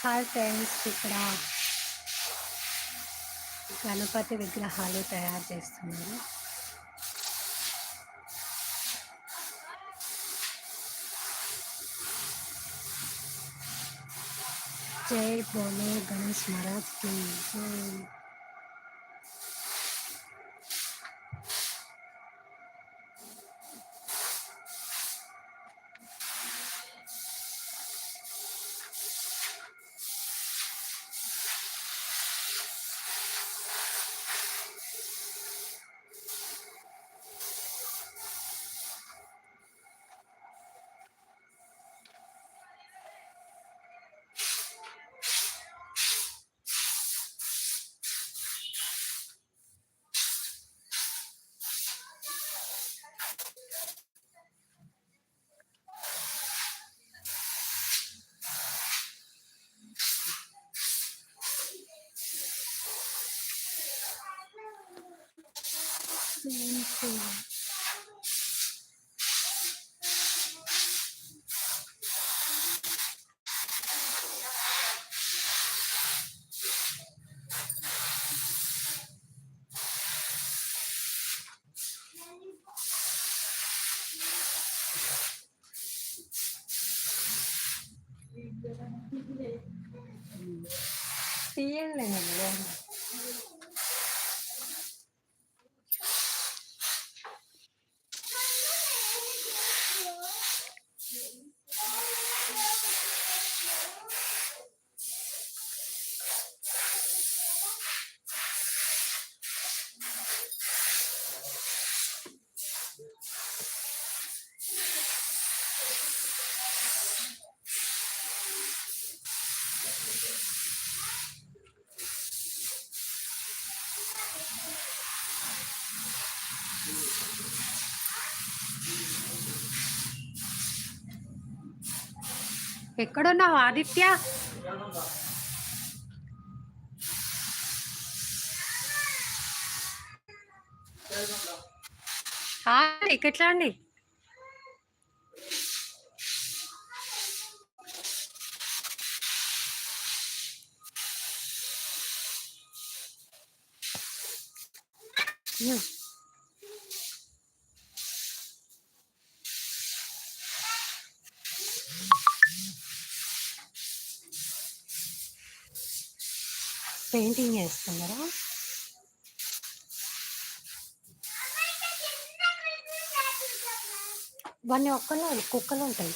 Hi friends ఇక్కడ గణపతి విగ్రహాలు తయారు చేస్తున్నారు జై బోలో గణేష్ మహారాజ్ కి జై ఎక్కడున్నావు ఆదిత్య ఎట్లా అండి Yeah. పెయింటింగ్ చేస్తున్నారా? ఇవన్నీ ఒక్కలో కుక్కలు ఉంటాయి.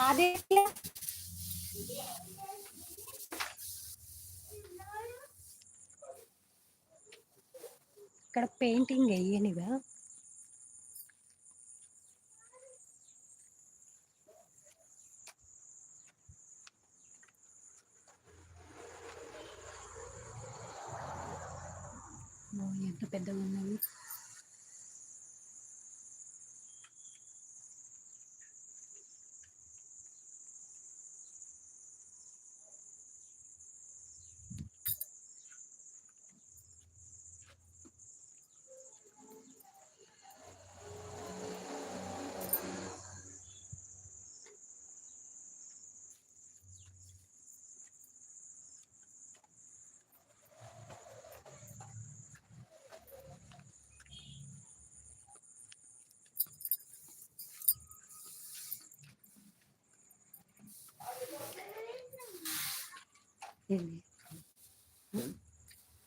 ఆదిత్య ఇక్కడ పెయింటింగ్ వేయనిగా ఎంత పెద్దగా ఉన్నాయి ఏంది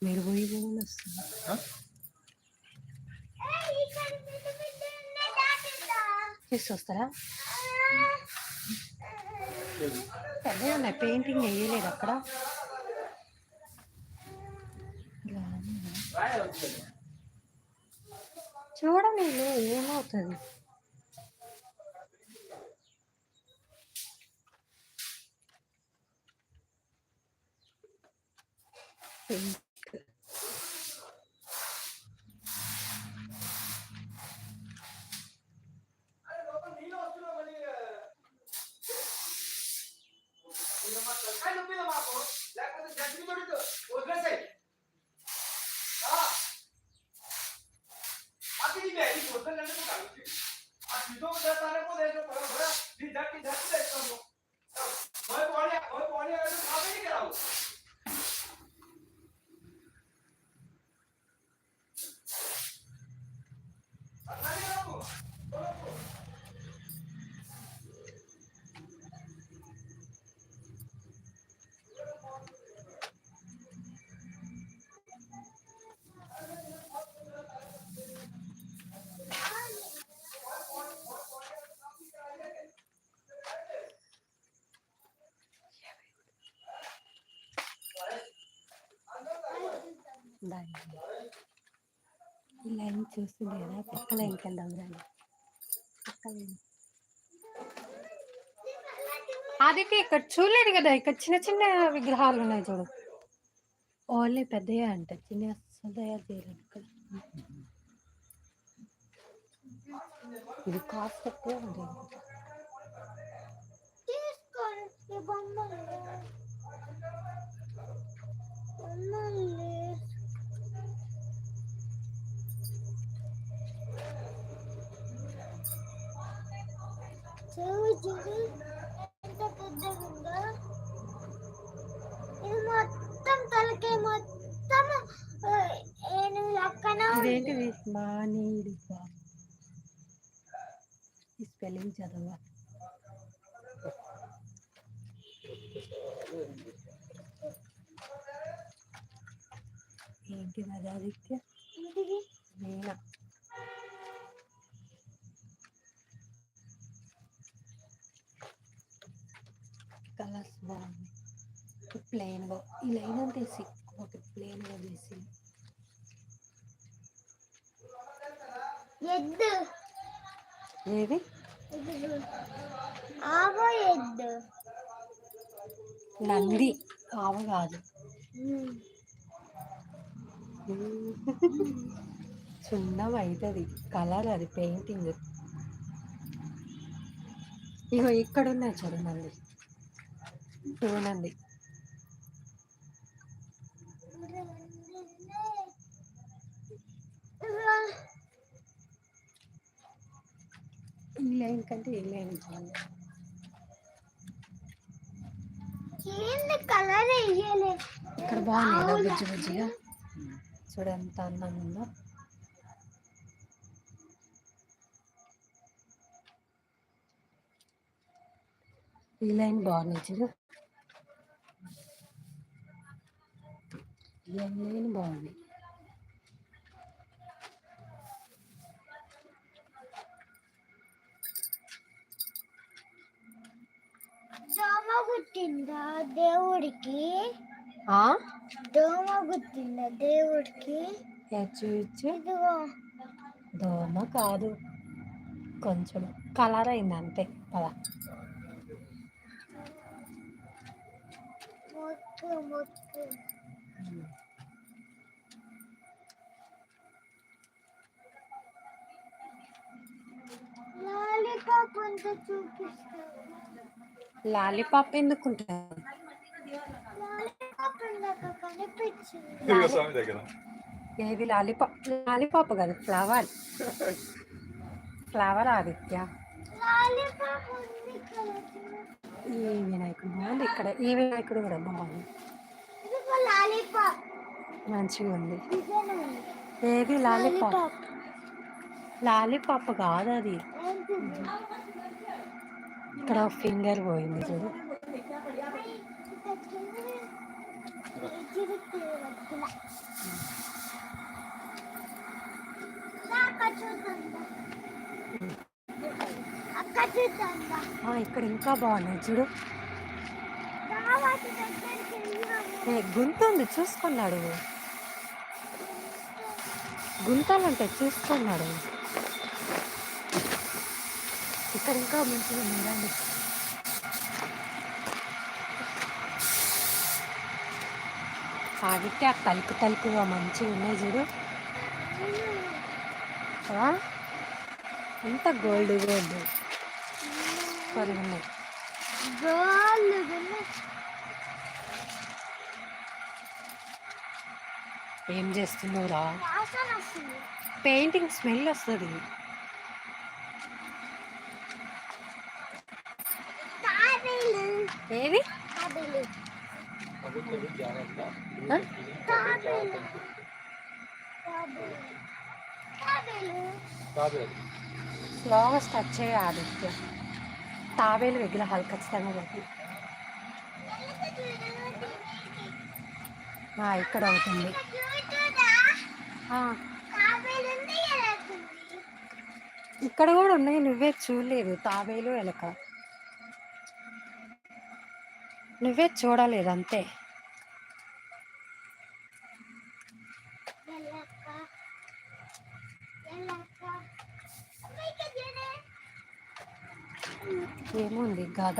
మీరు పోయి వస్తారా అదే ఉన్నాయి పెయింటింగ్ వేయలేదు అక్కడ. చూడండి ఏమవుతుంది? watching. దాన్ని ఈ లైన్ చూస్తుంది కదా పక్క లైన్కి వెళ్దాం దాన్ని పక్క లైన్ ఆదిత్య ఇక్కడ చూడలేదు కదా ఇక్కడ చిన్న చిన్న విగ్రహాలు ఉన్నాయి చూడు ఓన్లీ పెద్దయే అంట చిన్న అస్సలు తయారు చేయలేదు ఇక్కడ ఇది కాస్ట్ ఎక్కువ ఉంది మొత్తం తలకాయ మొత్తం ఇదేంటిది? మానేడు ఈ స్పెల్లింగ్ చదవా ఏంటిది అది ఆదిత్య ఇంటికి నేనా కలర్స్ బాగుంది ప్లెయిన్గా ఈ లైన్ అంతా వేసి ఒక ప్లెయిన్గా వేసి ఎద్దు. ఏది? ఆవో ఎద్దు. నంది. ఆవ కాదు. సున్నం అవుతుంది కలర్ అది పెయింటింగ్. ఇగో ఇక్కడ ఉన్నాయి చూడండి చూడండి ఈ లైన్ కంటే ఈ లైన్ ఇక్కడ బాగుంది కదా బుజ్జి బుజ్జిగా? చూడ ఎంత అందంగా ఉందో. ఈ లైన్ బాగుంది చూడు. ఈ లైన్ బాగుంది దోమ గుట్టిందా దేవుడికి? ఆ? దోమ గుట్టిందా దేవుడికి చూచు దోమ కాదు. కొంచెం కలర్ అయింది అంతే. పద. లాలిపాప్ అంతా చూపిస్తాను లాలీపాప్ ఎందుకు ఉంటుంది లాలిపాప్ ఇందాక కనిపించింది ఇదిగో స్వామి దగ్గర ఏది లాలీపాప్ లాలీపాప్ కదా ఫ్లవర్. ఫ్లవర్ ఆదిత్య. లాలిపాప్ ఉంది కదా ఈ వినాయకుడు బాగుంది ఇక్కడ ఈ వినాయకుడు కూడా బాగుంది. ఇదిగో లాలిపాప్ మంచిగా ఉంది. ఏది లాలీపాప్? లాలిపాప్. కాదు అది. ఇక్కడ ఫింగర్ పోయింది చూడు. ఇక్కడ ఇంకా బాగున్నాయి చూడు. గుంతుంది చూసుకున్నాడు. గుంతలుంటాయి చూసుకున్నాడు. ఇక్కడ ఇంకా మంచిగా రండి ఆగితే ఆ తలుపు తలుపుగా మంచిగా ఉన్నాయి చూడు? అంతా గోల్డ్ గోల్డ్ సూపర్గా ఉన్నాయి. గోళ్ళు ఏం చేస్తున్నావురా? పెయింటింగ్ స్మెల్ వస్తుంది. ఏది? తాబేలు స్లోగా స్టార్ట్ చేయ ఆదిత్య. తాబేలు విగ్రహాలు ఖచ్చితంగా పెట్టి. ఆ, ఇక్కడ అవుతుంది. ఇక్కడ కూడా ఉన్నాయి నువ్వే చూడలేదు. తాబేలు ఎలక. నువ్వే చూడలేదు అంతే ఎలక ఎలక అమ్మాయికి చూడే ఏముంది గద?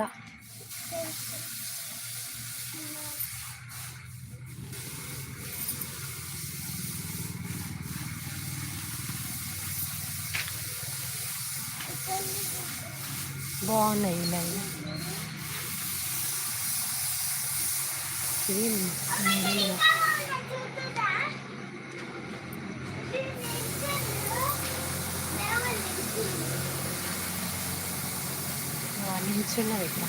బాగున్నాయి ఇలా ఇది నిల్చున్నది ఇక్కడ.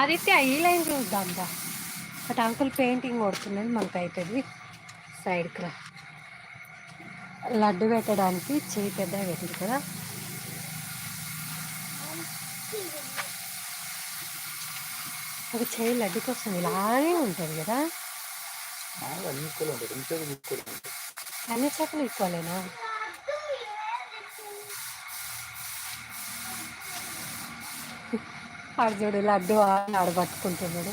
ఆదిత్య ఈ లైన్ చూద్దాం దా బట్ అంకుల్ పెయింటింగ్ కొడుతున్నది మనకు అవుతుంది సైడ్కి రా. లడ్డు పెట్టడానికి చేయి పెద్దగా పెట్టింది కదా. ఒక చేయి లడ్డు కోసం ఇలానే ఉంటుంది కదా? అన్ని చేపలు ఈక్వలేనా ఆడు చూడు లడ్డు ఆడ ఆడ పట్టుకుంటున్నాడు.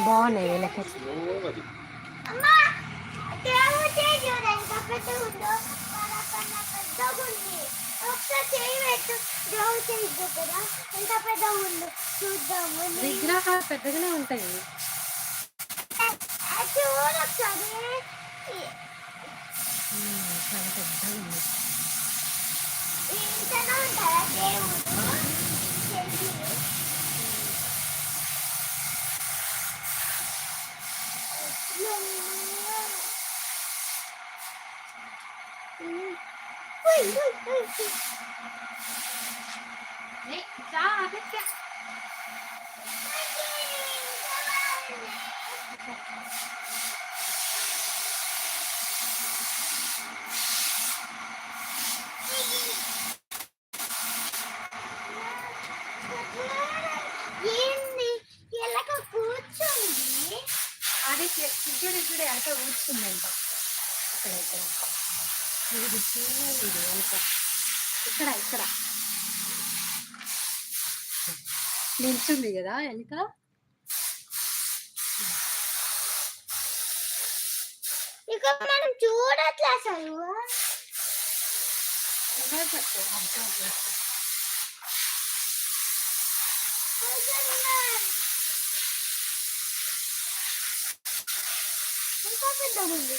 బాగున్నాయి వీళ్ళకి. విగ్రహాలు పెద్దగానే ఉంటాయి. చూడు ఒకసారి ఉమ్, చాలా పెద్దగా ఉంది ఇంతనే ఉంటారా దేవుడు చేయి ఉయ్, ఉయ్, ఏంది కూర్చుంది అది ఇక్కడ ఇక్కడ అంటే కూర్చుందంట ఇక్కడ ఇక్కడ ఇది చిన్నది ఇది వెనక ఇక్కడ ఇక్కడ నిల్చుంది కదా వెనక ఇక మనం చూడట్లే అసలు ఎవరు చెప్పు అబ్జర్వ్ చేస్తా ఇంకా పెద్దగా ఉంది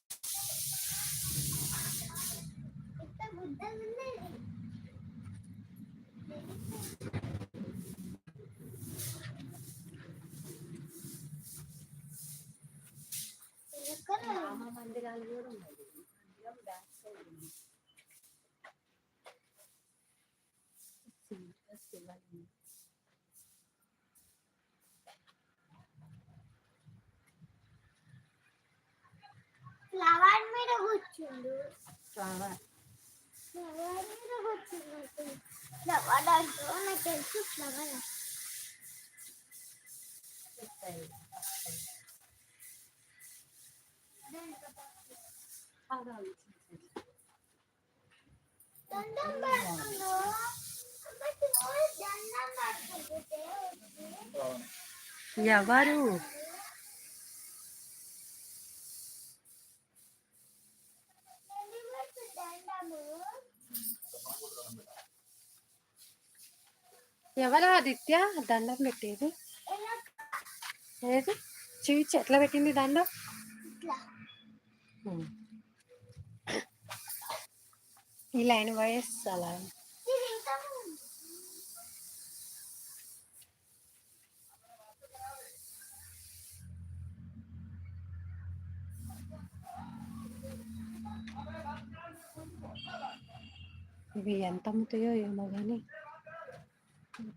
ఎక్కడ రామ మందిరాలు కూడా ఉన్నాయి మందిరం బ్యాక్ సైడ్ ఉంది. శివ- శివలింగం. ఫ్లవర్ మీద కూర్చుండు ఫ్లవర్ ఫ్లవర్ మీద కూర్చున్నట్టు ఫ్లవర్ అంటూ నాకు తెలుసు ఫ్లవర్ ఎవరు? ఎవరు ఆదిత్య? దండం పెట్టేది. ఎలా ఏది చూచి ఎట్లా పెట్టింది దండం. ఈ లైన్ వాయిస్ అలా ఇవి ఎంత అమ్ముతాయో ఏమో కానీ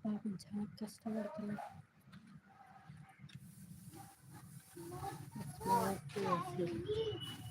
పాపం చాలా కష్టపడుతున్నా. Thank you.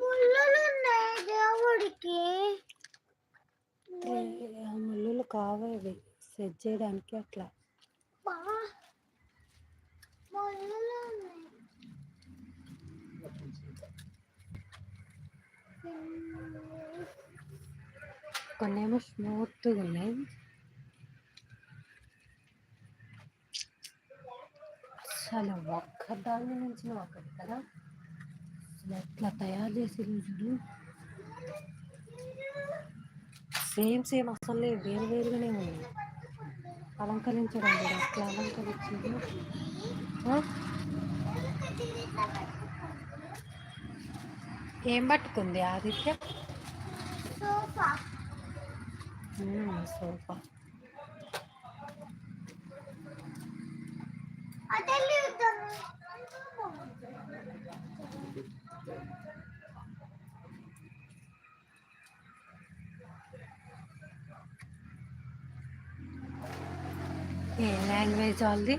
ముళ్ళులు ఉన్నాయి ఆ ముళ్ళులు కావాలి సెట్ చేయడానికి అట్లా బా ముళ్ళులు ఉన్నాయి కొన్నేమో స్మూత్గా ఉన్నాయి అసలు ఒక్క దాని నుంచి ఒకటి కదా? అసలు ఎట్లా తయారు చేసి రోజులు? సేమ్ సేమ్ అసలు వేరు వేరుగానే ఉన్నాయి. అలంకరించడం కూడా అట్లా అలంకరించింది ఏం పట్టుకుంది ఆదిత్య? సోఫా మ్మ్, సోఫా అదే యుద్ధం ఏ లాంగ్వేజ్ వాళ్ళది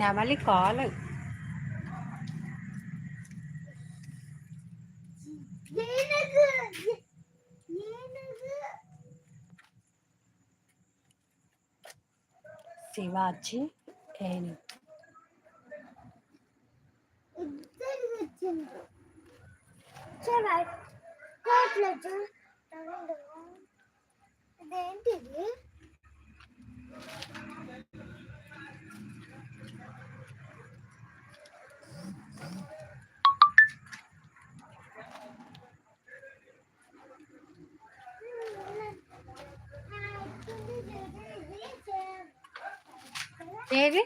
నెమలి కాలు శివాజీ ఏను ఇద్దరు ఇదేంటిది ఏది?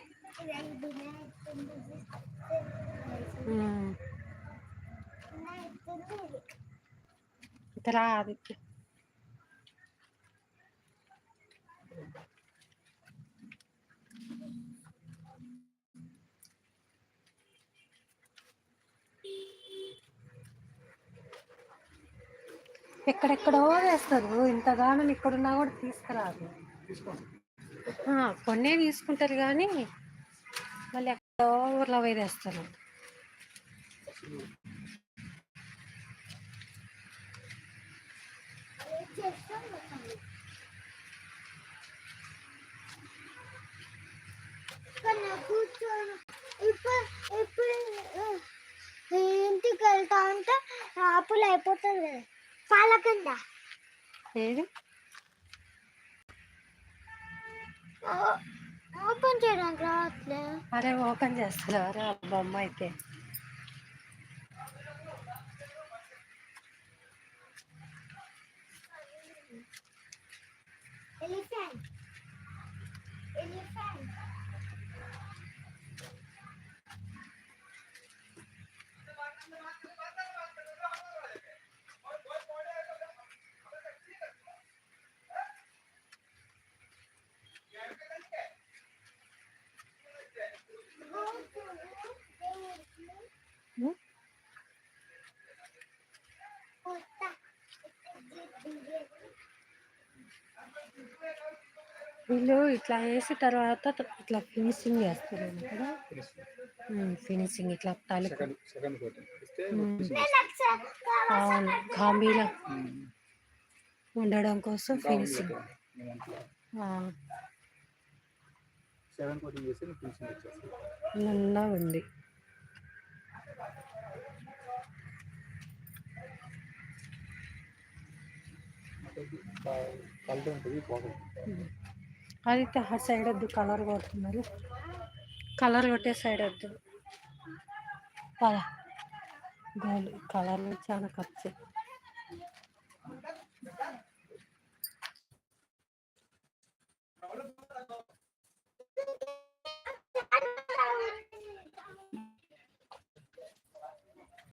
ఇతరా ఎక్కడెక్కడో వేస్తారు. ఇంతగానం ఇక్కడున్నా కూడా తీసుకురాదు. కొన్నే తీసుకుంటారు కానీ మళ్ళీ ఎక్కడో ఊర్లో వేరేస్తారు ఇంటికి వెళ్తా ఉంటే ఆపులు అయిపోతుంది కదా పాలకంద ఏది? ఓపెన్ చేయడానికి రావట్లే. అరే ఓపెన్ ఆ బొమ్మ అయితే. ఎలిఫెంట్ ఎలిఫెంట్ వీళ్ళు ఇట్లా వేసిన తర్వాత ఇట్లా ఫినిషింగ్ చేస్తారు కదా? ఫినిషింగ్ ఇట్లా సెకండ్ కోటింగ్ ఇస్తే నేను అవును గాంభీలో ఉండడం కోసం ఫినిషింగ్ నిన్న ఉంది. కలర్ ఉంటుంది పోతుంది. అది ఆ సైడ్ వద్దు కలర్ కొడుతున్నారు కలర్ కొట్టే సైడ్ వద్దు. పద. గోల్డ్ కలర్లు చాలా ఖర్చు.